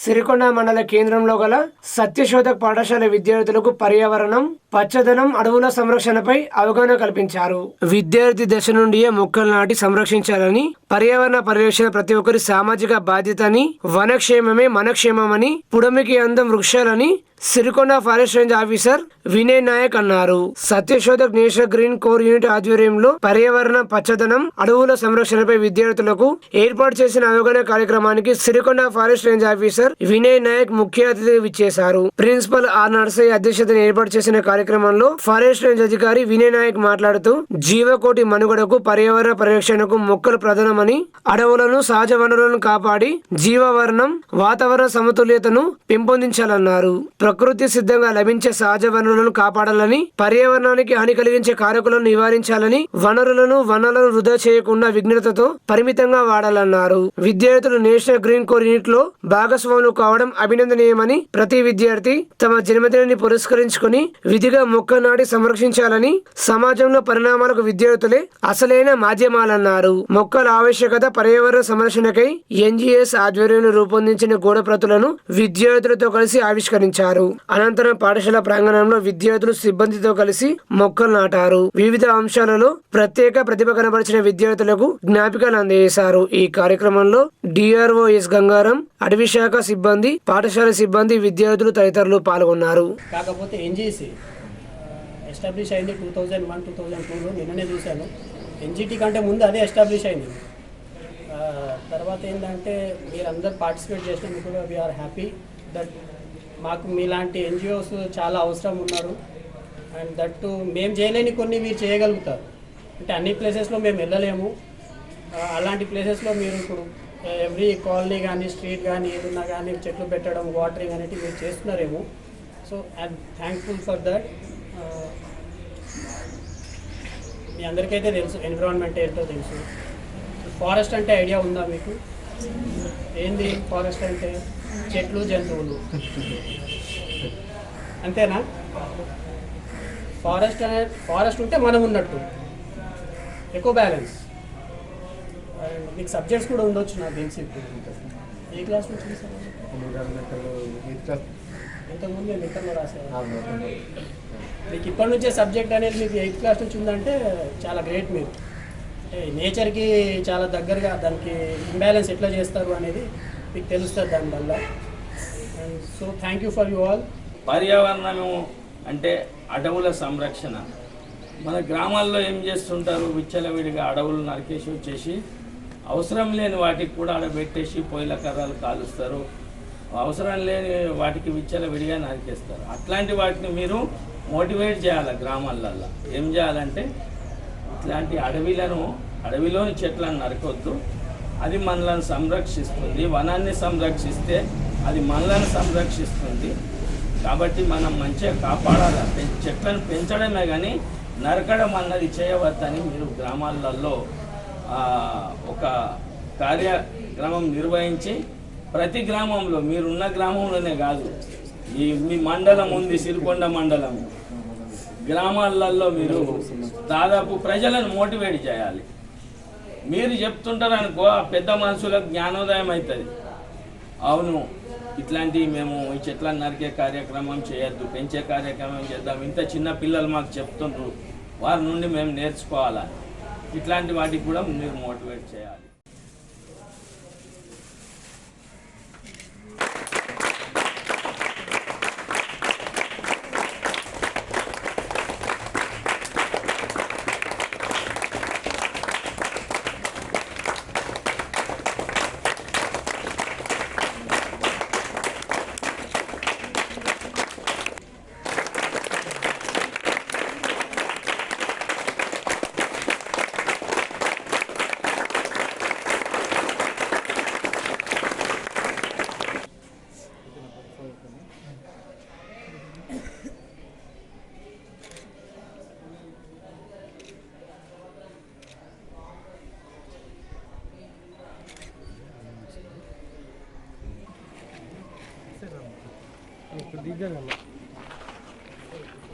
సిరికొండ మండల కేంద్రంలో గల సత్యశోధక్ పాఠశాల విద్యార్థులకు పర్యావరణం పచ్చదనం అడవుల సంరక్షణపై అవగాహన కల్పించారు. విద్యార్థి దశ నుండియే మొక్కలు నాటి సంరక్షించాలని పర్యావరణ పరిరక్షణ ప్రతి ఒక్కరి సామాజిక బాధ్యత అని వనక్షేమమే మనక్షేమమని పుడమికి అందం వృక్షాలని Sirikonda forest range officer Vinay Nayak అన్నారు. Satyashodhak national green corps unit ఆధ్వర్యంలో పర్యావరణ పచ్చదనం అడవుల సంరక్షణపై విద్యార్థులకు ఏర్పాటు చేసిన అవగాహన కార్యక్రమానికి Sirikonda forest range officer Vinay Nayak ముఖ్య అతిథిగా విచ్చేశారు. ప్రిన్సిపల్ ఆర్ నర్సయ్య అధ్యక్షతన ఏర్పాటు చేసిన కార్యక్రమంలో ఫారెస్ట్ రేంజ్ అధికారి వినయ్ నాయక్ మాట్లాడుతూ జీవకోటి మనుగడకు పర్యావరణ పరిరక్షణకు మొక్కలు ప్రధానమని అడవులను సహజ వనరులను కాపాడి జీవవర్ణం వాతావరణ సమతుల్యతను పెంపొందించాలన్నారు. ప్రకృతి సిద్ధంగా లభించే సహజ వనరులను కాపాడాలని పర్యావరణానికి హాని కలిగించే కారకులను నివారించాలని వనరులను వనరులను వృధా చేయకుండా విఘ్నతతో పరిమితంగా వాడాలన్నారు. విద్యార్థులు నేషనల్ గ్రీన్ కోర్ యూనిట్లో భాగస్వాములు కావడం అభినందనీయమని ప్రతి విద్యార్థి తమ జన్మదినాన్ని పురస్కరించుకుని విధిగా మొక్క నాటి సంరక్షించాలని సమాజంలో పరిణామాలకు విద్యార్థులే అసలైన మాధ్యమాలన్నారు. మొక్కల ఆవశ్యకత పర్యావరణ సంరక్షణకై ఎన్జిఎస్ ఆధ్వర్యంలో రూపొందించిన గోడ ప్రతులను విద్యార్థులతో కలిసి ఆవిష్కరించారు. అనంతరం పాఠశాల ప్రాంగణంలో విద్యార్థులు సిబ్బందితో కలిసి మొక్కలు నాటారు. వివిధ అంశాలలో ప్రత్యేక ప్రతిభ కనబరిచిన విద్యార్థులకు జ్ఞాపికలు అందజేశారు. ఈ కార్యక్రమంలో డిఆర్ఓ ఎస్ గంగారం అటవీ శాఖ సిబ్బంది పాఠశాల సిబ్బంది విద్యార్థులు తదితరులు పాల్గొన్నారు. కాకపోతే ఎన్జీసీ ఎస్టాబ్లిష్ అయింది two thousand one two thousand టూలో నిన్ననే చూశాను. ఎన్జిటి కంటే ముందు అదే ఎస్టాబ్లిష్ అయింది. తర్వాత ఏంటంటే మీరందరూ పార్టిసిపేట్ చేసినందుకు కూడా వీఆర్ హ్యాపీ దట్ మాకు మీలాంటి ఎన్జిఓస్ చాలా అవసరం ఉన్నారు. అండ్ దట్ మేము చేయలేని కొన్ని మీరు చేయగలుగుతారు. అంటే అన్ని ప్లేసెస్లో మేము వెళ్ళలేము. అలాంటి ప్లేసెస్లో మీరు ఇప్పుడు ఎవ్రీ కాలనీ కానీ స్ట్రీట్ కానీ ఏదున్నా కానీ చెట్లు పెట్టడం వాటరింగ్ అనేటివి మీరు చేస్తున్నారేమో. So I'm thankful for that. మీ అందరికైతే తెలుసు ఎన్విరాన్మెంట్ ఏంటో తెలుసు. ఫారెస్ట్ అంటే ఐడియా ఉందా మీకు? ఏంది ఫారెస్ట్ అంటే? చెట్లు జంతువులు. అంతేనా? ఫారెస్ట్ అనే ఫారెస్ట్ ఉంటే మనం ఉన్నట్టు. ఎక్కువ బ్యాలెన్స్ మీకు సబ్జెక్ట్స్ కూడా ఉండొచ్చు నాకు తెలిసి ఇప్పుడు ఏ క్లాస్ నుంచి ఇంతకుముందు నేను ఇంటర్లో రాశాను మీకు ఇప్పటి నుంచే సబ్జెక్ట్ అనేది మీకు ఎయిత్ క్లాస్ నుంచి ఉందంటే చాలా గ్రేట్ మీరు. నేచర్కి చాలా దగ్గరగా దానికి ఇంబ్యాలెన్స్ ఎట్లా చేస్తారు అనేది మీకు తెలుస్తుంది దానివల్ల. And so thank you for you all పర్యావరణము అంటే అడవుల సంరక్షణ. మన గ్రామాల్లో ఏం చేస్తుంటారు? విచ్చలవిడిగా అడవులు నరికేసి వచ్చేసి అవసరం లేని వాటికి కూడా ఆడబెట్టేసి పొయ్యిల కర్రలు కాలుస్తారు. అవసరం లేని వాటికి విచ్చలవిడిగా నరికేస్తారు. అట్లాంటి వాటిని మీరు మోటివేట్ చేయాలి గ్రామాలల్లో. ఏం చేయాలంటే ఇట్లాంటి అడవిలను అడవిలోని చెట్లను నరకొద్దు. అది మనలను సంరక్షిస్తుంది. వనాన్ని సంరక్షిస్తే అది మనలను సంరక్షిస్తుంది. కాబట్టి మనం మంచిగా కాపాడాలి? పెం- చెట్లను పెంచడమే కానీ నరకడం అన్నది చేయవద్దని మీరు గ్రామాలలో ఒక కార్యక్రమం నిర్వహించి ప్రతి గ్రామంలో మీరున్న గ్రామంలోనే కాదు ఈ మీ మండలం ఉంది సిరికొండ మండలం. గ్రామాలలో మీరు దాదాపు ప్రజలను మోటివేట్ చేయాలి. మీరు చెప్తుంటారు అనుకో ఆ పెద్ద మనుషులకు జ్ఞానోదయం అవుతుంది. అవును ఇట్లాంటి మేము ఈ చెట్లను నరికే కార్యక్రమం చేయొద్దు పెంచే కార్యక్రమం చేద్దాం. ఇంత చిన్న పిల్లలు మాకు చెప్తుండ్రు. వారి నుండి మేము నేర్చుకోవాలా? ఇట్లాంటి వాటికి కూడా మీరు మోటివేట్ చేయాలి. దిగ్గ